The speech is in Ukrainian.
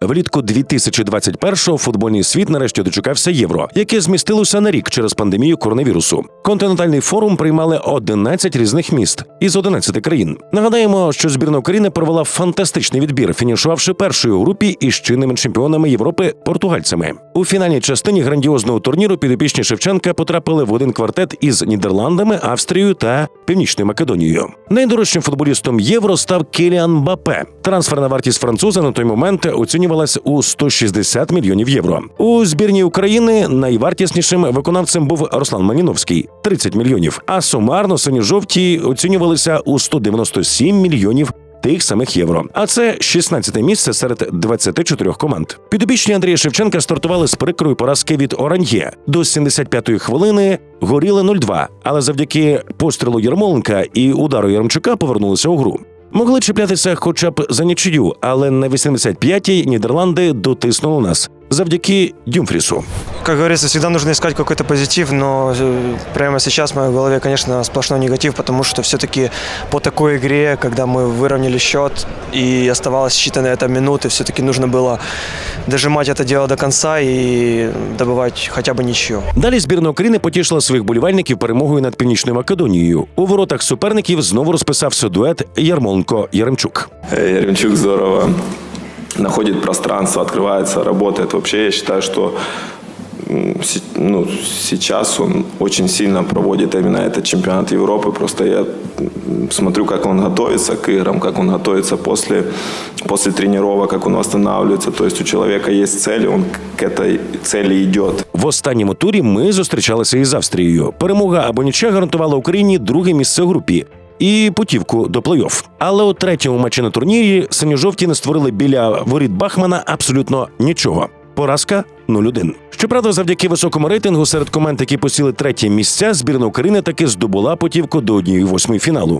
Влітку 2021-го футбольний світ нарешті дочекався євро, яке змістилося на рік через пандемію коронавірусу. Континентальний форум приймали 11 різних міст із 11 країн. Нагадаємо, що збірна України провела фантастичний відбір, фінішувавши першою у групі із чинними чемпіонами Європи португальцями. У фінальній частині грандіозного турніру підопічні Шевченка потрапили в один квартет із Нідерландами, Австрією та Північною Македонією. Найдорожчим футболістом євро став Кіліан Мбапе. Трансферна вартість француза на той момент оцінювалась у 160 мільйонів євро. У збірній України найвартіснішим виконавцем був Руслан Маніновський 30 мільйонів. А сумарно сині-жовті оцінювалися у 197 мільйонів. Тих самих євро, а це 16-те місце серед 24 команд. Підопічні Андрія Шевченка стартували з прикрої поразки від Оран'є. До 75-ї хвилини горіли 0-2, але завдяки пострілу Ярмоленка і удару Яремчука повернулися у гру. Могли чіплятися хоча б за нічию, але на 85-й Нідерланди дотиснули нас завдяки Дюмфрісу Как говорится, всегда нужно искать какой-то позитив, но э, прямо сейчас в моей голове, конечно, сплошной негатив, потому что все-таки по такой игре, когда мы выровняли счет и оставалось считанные это минуты, все-таки нужно было дожимать это дело до конца и добывать хотя бы ничью. Далі збірна України потішила своїх болівальників перемогою над Північною Македонією. У воротах суперників знову розписався дует Ярмоленко Яремчук. Э, Яремчук здорово находит пространство, открывается, работает. Вообще я считаю, что м, се- ну, сейчас он очень сильно проводит именно этот чемпионат Европы. Просто я м, смотрю, как он готовится к играм, как он готовится после, после тренировок, как он восстанавливается. То есть у человека есть цель, и он к этой цели идет. В останньому турі ми зустрічалися із Австрією. Перемога або нічия гарантувала Україні друге місце в групі. І путівку до плей-офф. Але у третьому матчі на турнірі синьо-жовті не створили біля воріт Бахмана абсолютно нічого. Поразка 0-1. Щоправда, завдяки високому рейтингу серед команд, які посіли третє місця, збірна України таки здобула путівку до однієї восьмої фіналу.